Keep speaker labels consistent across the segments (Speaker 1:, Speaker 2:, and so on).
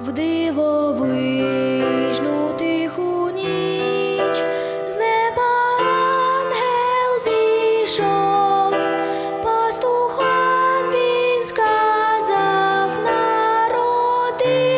Speaker 1: в дивовижну тиху ніч. З неба ангел сказав, народився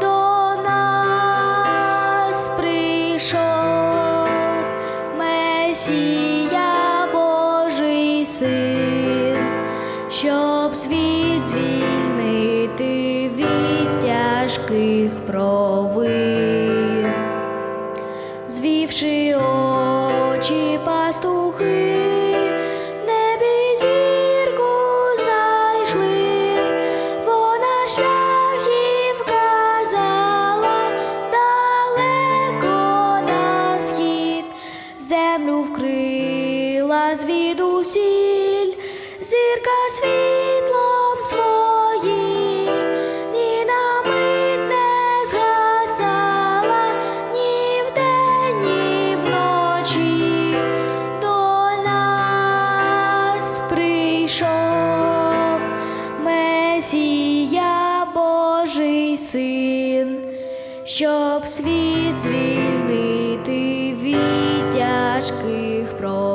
Speaker 1: до нас прийшов Месія Божий син, щоб світ від тяжких провин. Звівши очі пастухи, землю вкрила звідусіль, зірка світлом Син, щоб світ звільнити від тяжких проб.